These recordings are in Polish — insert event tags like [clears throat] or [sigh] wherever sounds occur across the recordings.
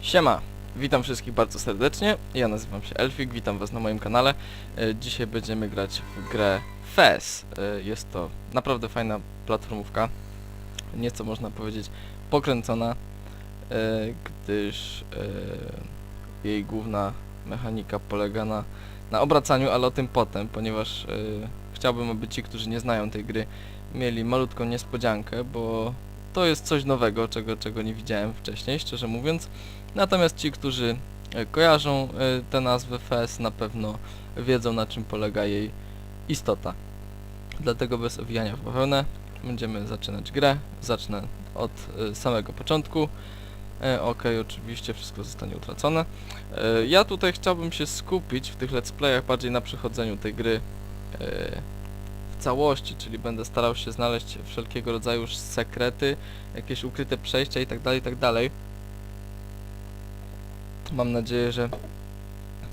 Siema, witam wszystkich bardzo serdecznie. Ja nazywam się Elfik, witam was na moim kanale. E, Dzisiaj będziemy grać w grę FES. E, Jest to naprawdę fajna platformówka. Nieco można powiedzieć pokręcona, e, gdyż jej główna mechanika polega na, na obracaniu, ale o tym potem, ponieważ chciałbym, aby ci, którzy nie znają tej gry, mieli malutką niespodziankę, bo to jest coś nowego, czego, czego nie widziałem wcześniej, szczerze mówiąc. Natomiast ci, którzy e, kojarzą e, tę nazwę FES na pewno wiedzą na czym polega jej istota. Dlatego bez owijania w bawełnę będziemy zaczynać grę. Zacznę od e, samego początku. Ok, oczywiście wszystko zostanie utracone. Ja tutaj chciałbym się skupić w tych let's playach bardziej na przechodzeniu tej gry całości, czyli będę starał się znaleźć wszelkiego rodzaju sekrety, jakieś ukryte przejścia i tak dalej, i tak. Mam nadzieję, że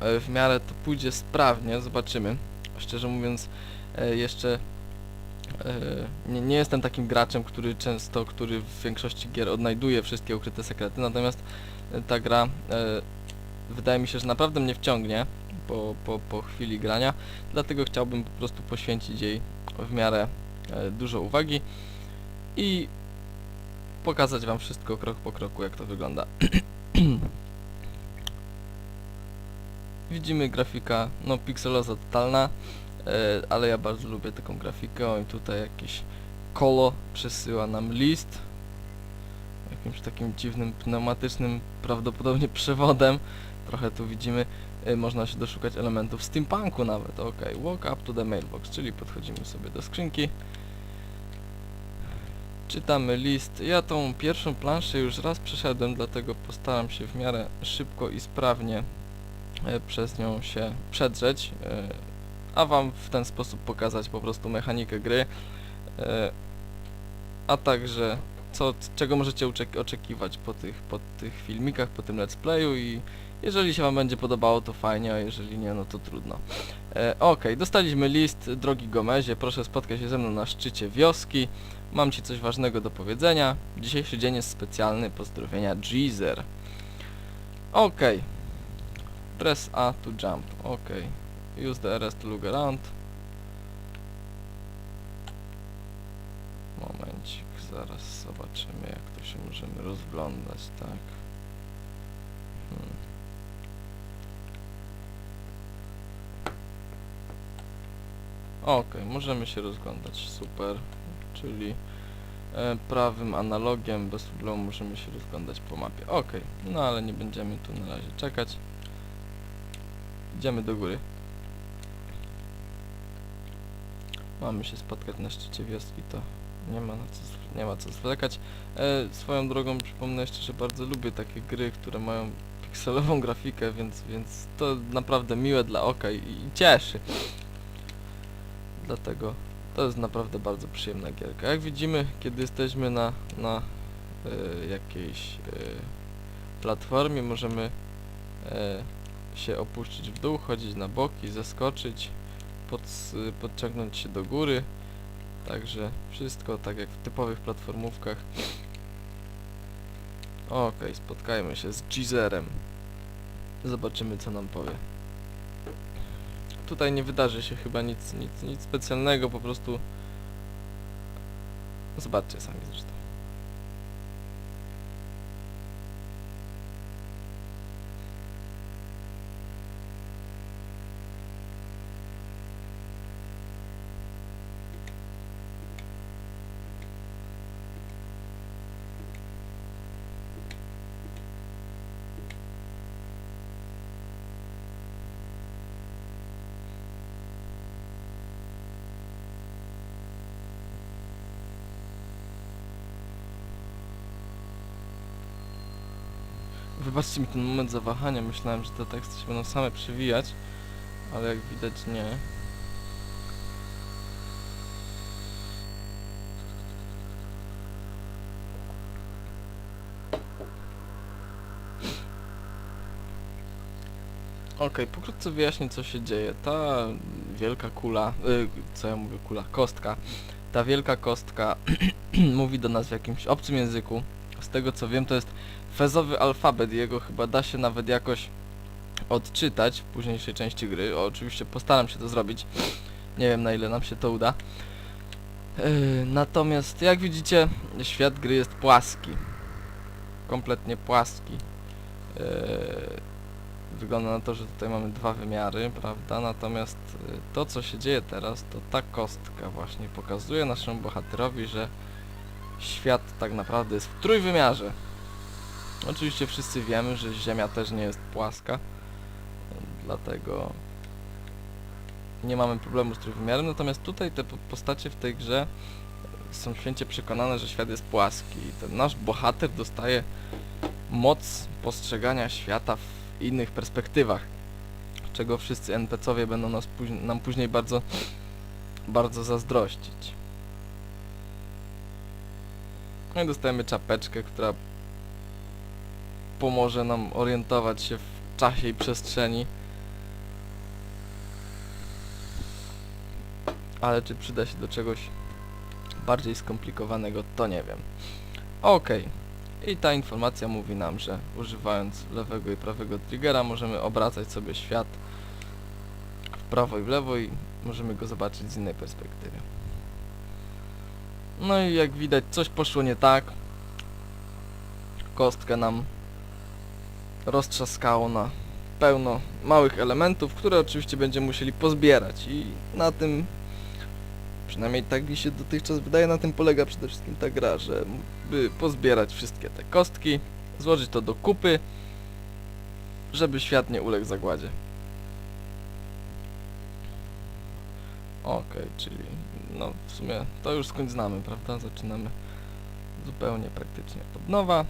e, w miarę to pójdzie sprawnie, zobaczymy. Szczerze mówiąc, e, jeszcze e, nie, nie jestem takim graczem, który często, który w większości gier odnajduje wszystkie ukryte sekrety, natomiast ta gra wydaje mi się, że naprawdę mnie wciągnie po, po, po chwili grania, dlatego chciałbym po prostu poświęcić jej w miarę e, dużo uwagi i pokazać wam wszystko krok po kroku, jak to wygląda. [clears throat] Widzimy grafika, no pikseloza totalna, e, ale ja bardzo lubię taką grafikę. I tutaj jakiś kolo przesyła nam list jakimś takim dziwnym pneumatycznym prawdopodobnie przewodem. Trochę tu widzimy, można się doszukać elementów steampunku nawet. Ok, walk up to the mailbox, czyli podchodzimy sobie do skrzynki. Czytamy list. Ja tą pierwszą planszę już raz przeszedłem, dlatego postaram się w miarę szybko i sprawnie e, przez nią się przedrzeć, e, a wam w ten sposób pokazać po prostu mechanikę gry, a także co, czego możecie oczekiwać po tych, po tych filmikach, po tym let's playu i jeżeli się wam będzie podobało to fajnie, a jeżeli nie no to trudno. E, ok, dostaliśmy list, drogi Gomezie, proszę spotkać się ze mną na szczycie wioski. Mam Ci coś ważnego do powiedzenia. Dzisiejszy dzień jest specjalny. Pozdrowienia Jeezer. Ok. Press A to jump. Ok. Use the RS to look around. Zaraz zobaczymy jak to się możemy rozglądać, tak. Hmm. Ok, możemy się rozglądać, super czyli e, prawym analogiem bez problemu możemy się rozglądać po mapie. Ok, no ale nie będziemy tu na razie czekać. Idziemy do góry. Mamy się spotkać na szczycie wioski, to nie ma, co, nie ma co zwlekać. E, swoją drogą przypomnę jeszcze, że bardzo lubię takie gry, które mają pikselową grafikę, więc, więc to naprawdę miłe dla oka i, i cieszy. Dlatego to jest naprawdę bardzo przyjemna gierka. Jak widzimy, kiedy jesteśmy na, na y, jakiejś y, platformie, możemy y, się opuścić w dół, chodzić na boki, zeskoczyć, pod, podciągnąć się do góry. Także wszystko tak jak w typowych platformówkach. Okej, spotkajmy się z Gizerem. Zobaczymy co nam powie. Tutaj nie wydarzy się chyba nic, nic, nic specjalnego, po prostu zobaczcie sami zresztą. Wybaczcie mi ten moment zawahania, myślałem, że te teksty się będą same przewijać, ale jak widać nie. Okej, pokrótce wyjaśnię co się dzieje. Ta wielka kula, y, co ja mówię, kula, kostka. Ta wielka kostka [clears throat] mówi do nas w jakimś obcym języku, Z tego co wiem to jest fezowy alfabet, jego chyba da się nawet jakoś odczytać w późniejszej części gry. O, oczywiście postaram się to zrobić. Nie wiem na ile nam się to uda. Yy, natomiast jak widzicie świat gry jest płaski. Kompletnie płaski. Yy, wygląda na to, że tutaj mamy dwa wymiary, prawda? Natomiast yy, to co się dzieje teraz, to ta kostka właśnie pokazuje naszemu bohaterowi, że świat tak naprawdę jest w trójwymiarze. Oczywiście wszyscy wiemy, że Ziemia też nie jest płaska, dlatego nie mamy problemu z trójwymiarem, natomiast tutaj te po- postacie w tej grze są święcie przekonane, że świat jest płaski i ten nasz bohater dostaje moc postrzegania świata w innych perspektywach, czego wszyscy NPC-owie będą nas nam później bardzo, bardzo zazdrościć. No i dostajemy czapeczkę, która pomoże nam orientować się w czasie i przestrzeni. Ale czy przyda się do czegoś bardziej skomplikowanego, to nie wiem. Okej. I ta informacja mówi nam, że używając lewego i prawego triggera możemy obracać sobie świat w prawo i w lewo i możemy go zobaczyć z innej perspektywy. No i jak widać coś poszło nie tak. Kostkę nam roztrzaskało na pełno małych elementów, które oczywiście będziemy musieli pozbierać i na tym przynajmniej tak mi się dotychczas wydaje, na tym polega przede wszystkim ta gra, że by pozbierać wszystkie te kostki, złożyć to do kupy, żeby świat nie uległ zagładzie. Okej, czyli no w sumie to już skąd znamy, prawda? Zaczynamy zupełnie praktycznie od nowa.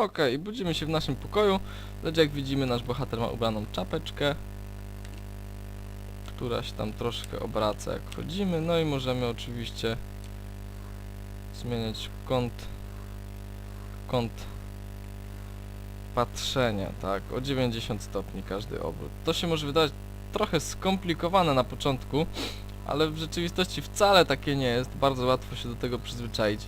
Okej, budzimy się w naszym pokoju, lecz jak widzimy nasz bohater ma ubraną czapeczkę, która się tam troszkę obraca jak chodzimy, no i możemy oczywiście zmieniać kąt kąt patrzenia, tak, o 90 stopni każdy obrót. To się może wydać trochę skomplikowane na początku, ale w rzeczywistości wcale takie nie jest, bardzo łatwo się do tego przyzwyczaić.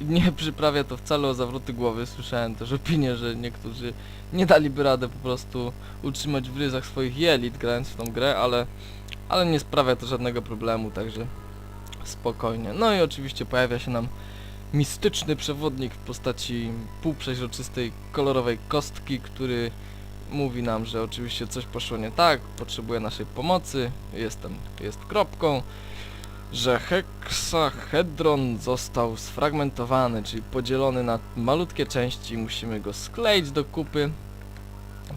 Nie przyprawia to wcale o zawroty głowy, słyszałem też opinię, że niektórzy nie daliby radę po prostu utrzymać w ryzach swoich jelit grając w tą grę, ale, ale nie sprawia to żadnego problemu, także spokojnie. No i oczywiście pojawia się nam mistyczny przewodnik w postaci półprzeźroczystej, kolorowej kostki, który mówi nam, że oczywiście coś poszło nie tak, potrzebuje naszej pomocy, jestem, jest kropką, że heksahedron został sfragmentowany, czyli podzielony na malutkie części, musimy go skleić do kupy,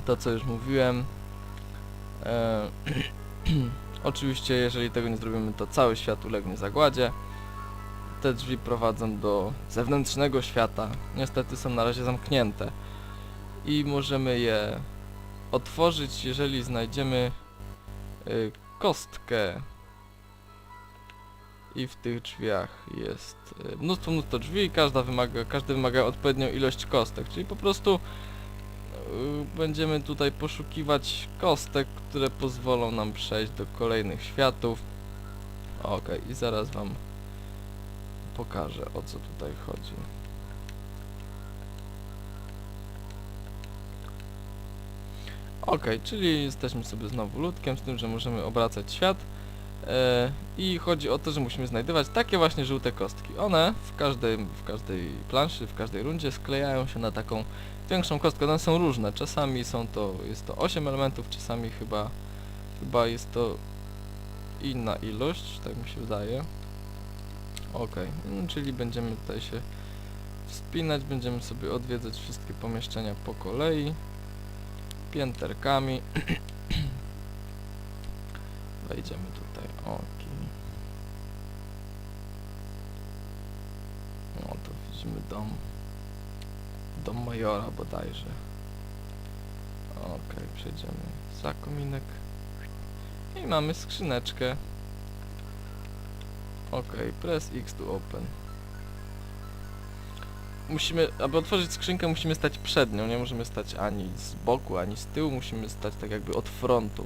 to co już mówiłem. E, [clears throat] oczywiście jeżeli tego nie zrobimy, to cały świat ulegnie zagładzie. Te drzwi prowadzą do zewnętrznego świata. Niestety są na razie zamknięte. I możemy je otworzyć, jeżeli znajdziemy y, kostkę. I w tych drzwiach jest y, mnóstwo, mnóstwo drzwi, każda wymaga, każdy wymaga odpowiednią ilość kostek, czyli po prostu y, będziemy tutaj poszukiwać kostek, które pozwolą nam przejść do kolejnych światów. Okej, i zaraz wam pokażę o co tutaj chodzi. Okej, czyli jesteśmy sobie znowu ludkiem, z tym, że możemy obracać świat. E, I chodzi o to, że musimy znajdować takie właśnie żółte kostki. One w każdej, w każdej planszy, w każdej rundzie sklejają się na taką większą kostkę. One są różne. Czasami są to, jest to 8 elementów, czasami chyba, chyba jest to inna ilość, tak mi się wydaje. Okej, no, czyli będziemy tutaj się wspinać, będziemy sobie odwiedzać wszystkie pomieszczenia po kolei, pięterkami. [clears throat] Wejdziemy tutaj, okej. No to widzimy dom, dom majora bodajże. Okej, przejdziemy za kominek i mamy skrzyneczkę. Ok, press X to open. musimy, aby otworzyć skrzynkę musimy stać przed nią, nie możemy stać ani z boku, ani z tyłu, musimy stać tak jakby od frontu.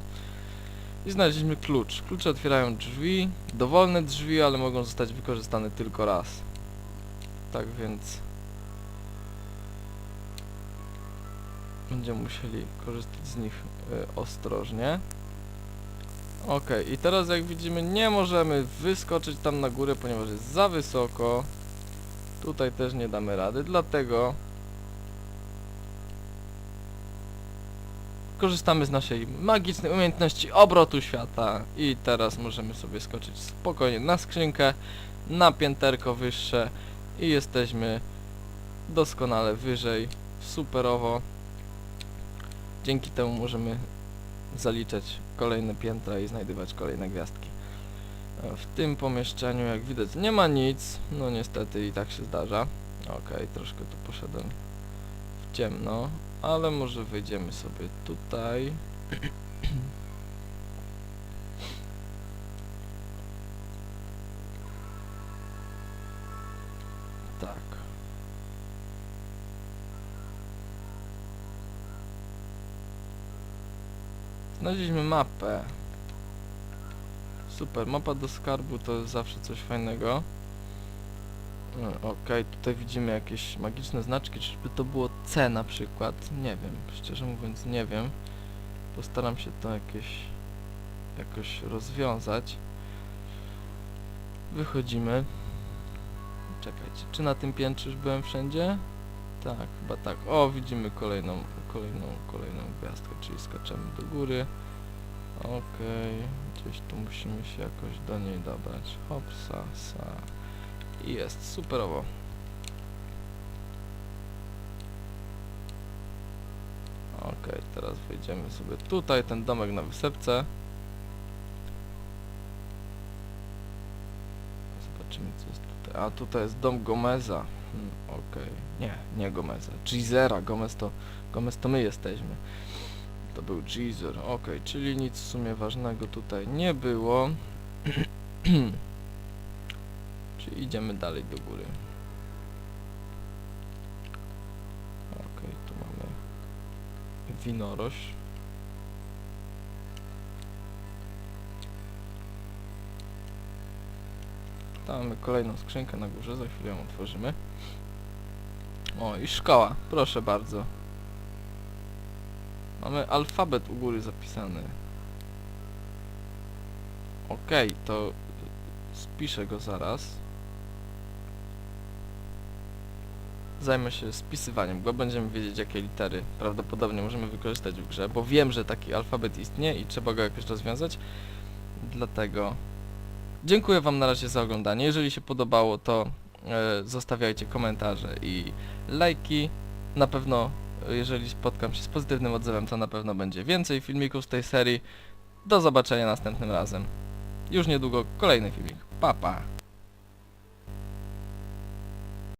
I znaleźliśmy klucz. Klucze otwierają drzwi, dowolne drzwi, ale mogą zostać wykorzystane tylko raz. Tak więc... Będziemy musieli korzystać z nich y, ostrożnie. Okej, i teraz jak widzimy nie możemy wyskoczyć tam na górę, ponieważ jest za wysoko. Tutaj też nie damy rady, dlatego korzystamy z naszej magicznej umiejętności obrotu świata i teraz możemy sobie skoczyć spokojnie na skrzynkę, na pięterko wyższe i jesteśmy doskonale wyżej, superowo. Dzięki temu możemy zaliczać kolejne piętra i znajdywać kolejne gwiazdki. W tym pomieszczeniu jak widać nie ma nic, no niestety i tak się zdarza. Okej, troszkę tu poszedłem w ciemno, ale może wyjdziemy sobie tutaj. [clears throat] tak. Znaleźliśmy mapę. Super, mapa do skarbu to zawsze coś fajnego. Mm, Okej, tutaj widzimy jakieś magiczne znaczki, czyżby to było C na przykład? Nie wiem, szczerze mówiąc nie wiem. Postaram się to jakieś jakoś rozwiązać. Wychodzimy. Czekajcie, czy na tym piętrze już byłem wszędzie? Tak, chyba tak. O, widzimy kolejną, kolejną, kolejną gwiazdkę, czyli skaczemy do góry. Okej, gdzieś tu musimy się jakoś do niej dobrać. Hopsa, sa. Jest, superowo. Okej, teraz wejdziemy sobie tutaj, ten domek na wysepce. Zobaczymy co jest tutaj. A tutaj jest dom Gomeza. Hmm, Okej, nie, nie Gomeza. Geezera, Gomez to, Gomez to my jesteśmy. To był Geezer, okej, czyli nic w sumie ważnego tutaj nie było. [clears throat] Idziemy dalej do góry. Okej, tu mamy winoroś. Tam mamy kolejną skrzynkę na górze, za chwilę ją otworzymy. O, i szkoła, proszę bardzo. Mamy alfabet u góry zapisany. Okej, to spiszę go zaraz. Zajmę się spisywaniem go, będziemy wiedzieć jakie litery prawdopodobnie możemy wykorzystać w grze, bo wiem, że taki alfabet istnieje i trzeba go jakoś rozwiązać. Dlatego dziękuję Wam na razie za oglądanie. Jeżeli się podobało, to e, zostawiajcie komentarze i lajki. Na pewno, jeżeli spotkam się z pozytywnym odzewem, to na pewno będzie więcej filmików z tej serii. Do zobaczenia następnym razem. Już niedługo kolejny filmik. Pa, pa.